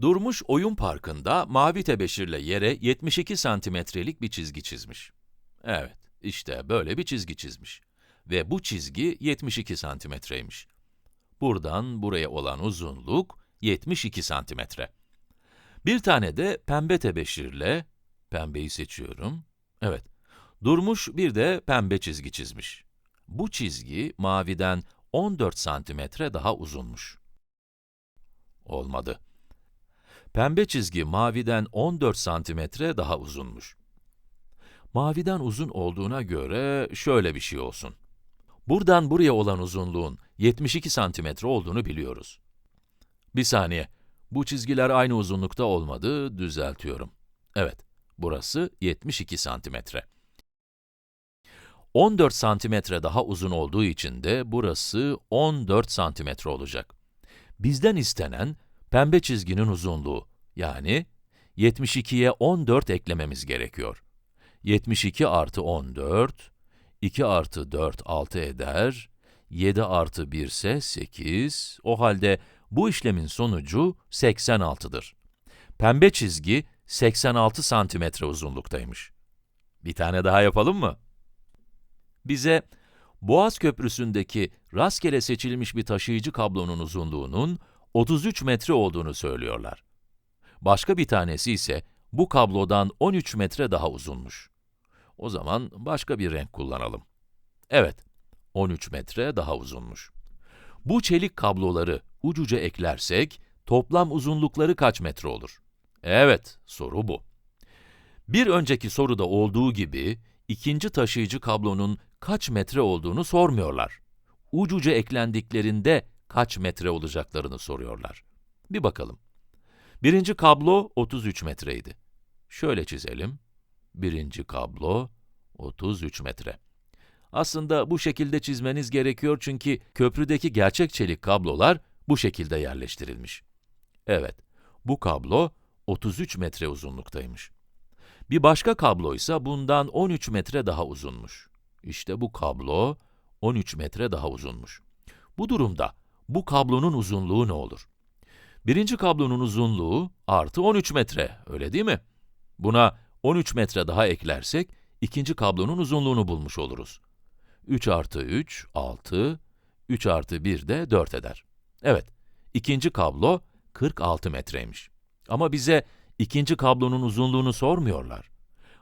Durmuş oyun parkında mavi tebeşirle yere 72 santimetrelik bir çizgi çizmiş. Evet, işte böyle bir çizgi çizmiş. Ve bu çizgi 72 santimetreymiş. Buradan buraya olan uzunluk 72 santimetre. Bir tane de pembe tebeşirle, pembeyi seçiyorum. Evet, Durmuş bir de pembe çizgi çizmiş. Bu çizgi maviden 14 santimetre daha uzunmuş. Olmadı. Pembe çizgi maviden 14 santimetre daha uzunmuş. Maviden uzun olduğuna göre şöyle bir şey olsun. Buradan buraya olan uzunluğun 72 santimetre olduğunu biliyoruz. Bir saniye, bu çizgiler aynı uzunlukta olmadı, düzeltiyorum. Evet, burası 72 santimetre. 14 santimetre daha uzun olduğu için de burası 14 santimetre olacak. Bizden istenen pembe çizginin uzunluğu, yani 72'ye 14 eklememiz gerekiyor. 72 artı 14, 2 artı 4 6 eder, 7 artı 1 ise 8, o halde bu işlemin sonucu 86'dır. Pembe çizgi 86 santimetre uzunluktaymış. Bir tane daha yapalım mı? Bize Boğaz Köprüsü'ndeki rastgele seçilmiş bir taşıyıcı kablonun uzunluğunun 33 metre olduğunu söylüyorlar. Başka bir tanesi ise bu kablodan 13 metre daha uzunmuş. O zaman başka bir renk kullanalım. Evet, 13 metre daha uzunmuş. Bu çelik kabloları ucuca eklersek, toplam uzunlukları kaç metre olur? Evet, soru bu. Bir önceki soruda olduğu gibi, ikinci taşıyıcı kablonun kaç metre olduğunu sormuyorlar. Ucuca eklendiklerinde kaç metre olacaklarını soruyorlar. Bir bakalım. Birinci kablo 33 metreydi. Şöyle çizelim. Birinci kablo 33 metre. Aslında bu şekilde çizmeniz gerekiyor çünkü köprüdeki gerçek çelik kablolar bu şekilde yerleştirilmiş. Evet, bu kablo 33 metre uzunluktaymış. Bir başka kablo ise bundan 13 metre daha uzunmuş. İşte bu kablo 13 metre daha uzunmuş. Bu durumda bu kablonun uzunluğu ne olur? Birinci kablonun uzunluğu artı 13 metre, öyle değil mi? Buna 13 metre daha eklersek, ikinci kablonun uzunluğunu bulmuş oluruz. 3 artı 3, 6, 3 artı 1 de 4 eder. Evet, ikinci kablo 46 metreymiş. Ama bize ikinci kablonun uzunluğunu sormuyorlar.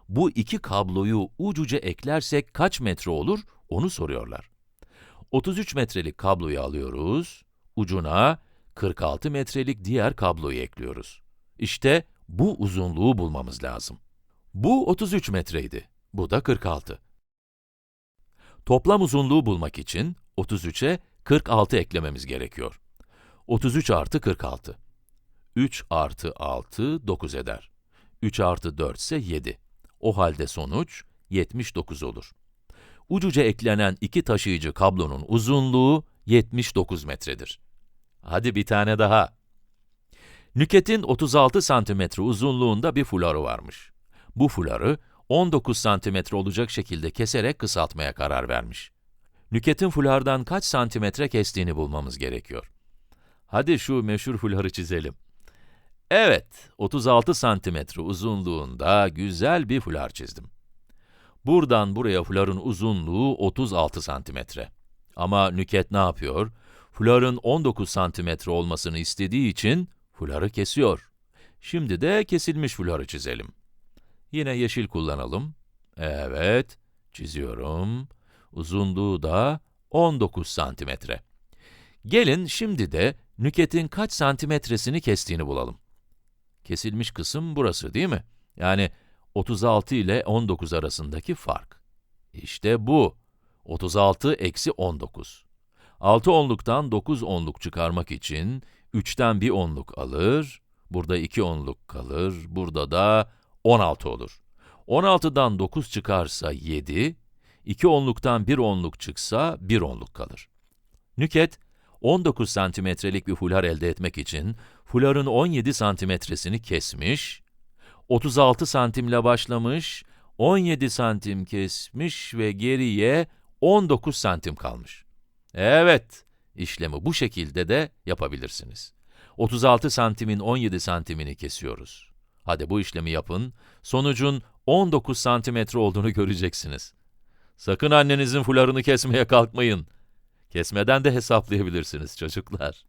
Bu iki kabloyu ucuca eklersek kaç metre olur, onu soruyorlar. 33 metrelik kabloyu alıyoruz, ucuna 46 metrelik diğer kabloyu ekliyoruz. İşte bu uzunluğu bulmamız lazım. Bu 33 metreydi, bu da 46. Toplam uzunluğu bulmak için 33'e 46 eklememiz gerekiyor. 33 artı 46. 3 artı 6, 9 eder. 3 artı 4 ise 7. O halde sonuç 79 olur. Ucuca eklenen iki taşıyıcı kablonun uzunluğu 79 metredir. Hadi bir tane daha. Nüket'in 36 santimetre uzunluğunda bir fuları varmış. Bu fuları 19 santimetre olacak şekilde keserek kısaltmaya karar vermiş. Nüket'in fulardan kaç santimetre kestiğini bulmamız gerekiyor. Hadi şu meşhur fuları çizelim. Evet, 36 santimetre uzunluğunda güzel bir fular çizdim. Buradan buraya fuların uzunluğu 36 santimetre. Ama Nüket ne yapıyor? Fuların 19 santimetre olmasını istediği için fuları kesiyor. Şimdi de kesilmiş fuları çizelim. Yine yeşil kullanalım. Evet, çiziyorum. Uzunluğu da 19 santimetre. Gelin şimdi de Nüket'in kaç santimetresini kestiğini bulalım. Kesilmiş kısım burası değil mi? Yani 36 ile 19 arasındaki fark. İşte bu. 36 eksi 19. 6 onluktan 9 onluk çıkarmak için 3'ten bir onluk alır, burada 2 onluk kalır, burada da 16 olur. 16'dan 9 çıkarsa 7, 2 onluktan 1 onluk çıksa 1 onluk kalır. Nüket, 19 santimetrelik bir fular elde etmek için fuların 17 santimetresini kesmiş, 36 santimle başlamış, 17 santim kesmiş ve geriye 19 santim kalmış. Evet, işlemi bu şekilde de yapabilirsiniz. 36 santimin 17 santimini kesiyoruz. Hadi bu işlemi yapın, sonucun 19 santimetre olduğunu göreceksiniz. Sakın annenizin fularını kesmeye kalkmayın. Kesmeden de hesaplayabilirsiniz çocuklar.